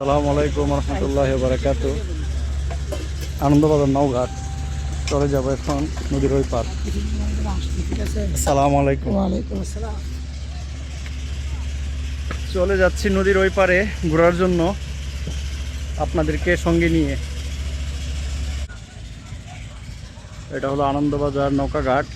সালামু আলাইকুম রহমতুল্লাহ বারাকাত আনন্দবাজার নওঘাট চলে যাব এখন নদীর ওই পার সালাম আলাইকুম। চলে যাচ্ছি নদীর ওই পারে ঘোরার জন্য আপনাদেরকে সঙ্গে নিয়ে। এটা হলো Anandabazar নৌকাঘাট।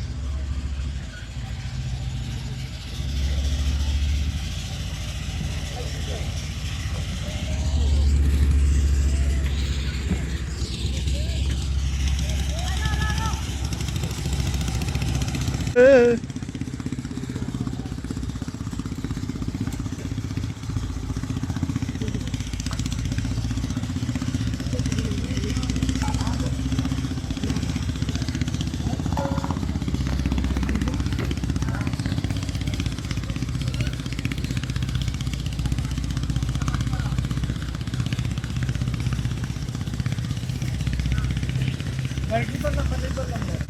Barangay ba lang, barangay ba lang?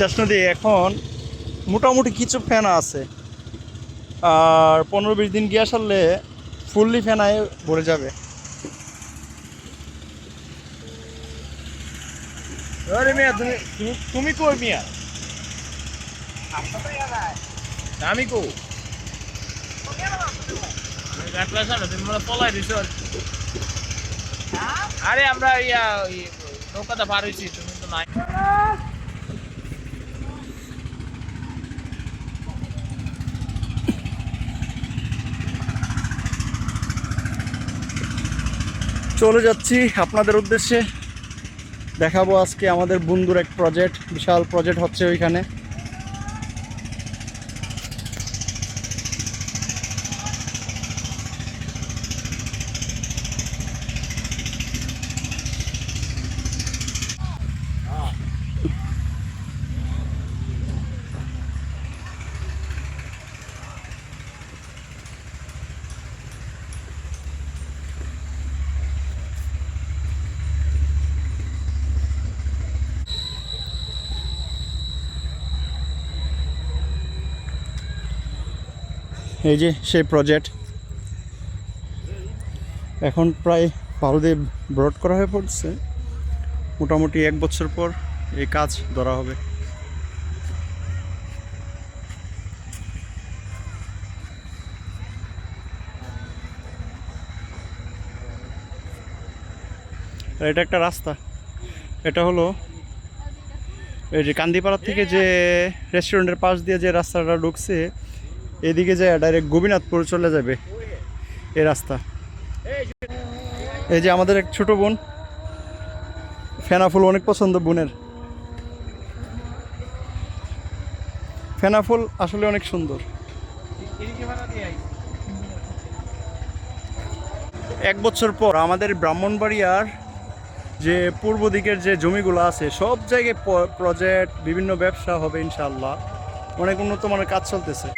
Titas নদী এখন মোটামুটি কিছু ফেনা আছে। আর পনেরো বিশ দিন গিয়ে সারলে ফুললি ফেনায় ভরে যাবে। তুমি তুমি কই মিয়া? আমি কো আরে আমরা ইয়া নৌকাটা পার হয়েছি, তুমি তো নাই। চলে যাচ্ছি আপনাদের উদ্দেশ্যে। দেখাবো আজকে আমাদের বন্ধুর এক প্রজেক্ট বিশাল প্রজেক্ট হচ্ছে ওইখানে। এই যে সেই প্রজেক্ট এখন প্রায় ভালো দিয়ে ব্রড করা হয়ে পড়ছে। মোটামুটি এক বছর পর এই কাজ ধরা হবে। এটা একটা রাস্তা। এটা হলো এই যে কান্দিপাড়া থেকে যে রেস্টুরেন্টের পাশ দিয়ে যে রাস্তাটা ঢুকছে এদিকে যায় ডাইরেক্ট গোপীনাথপুর চলে যাবে। এই রাস্তা। এই যে আমাদের এক ছোট বোন ফেনা ফুল অনেক পছন্দ বোনের। ফেনা ফুল আসলে অনেক সুন্দর। এক বছর পর আমাদের ব্রাহ্মণবাড়িয়ার যে পূর্ব দিকের যে জমিগুলো আছে, সব জায়গায় প্রজেক্ট বিভিন্ন ব্যবসা হবে ইনশাল্লাহ অনেক উন্নত মানের কাজ চলতেছে।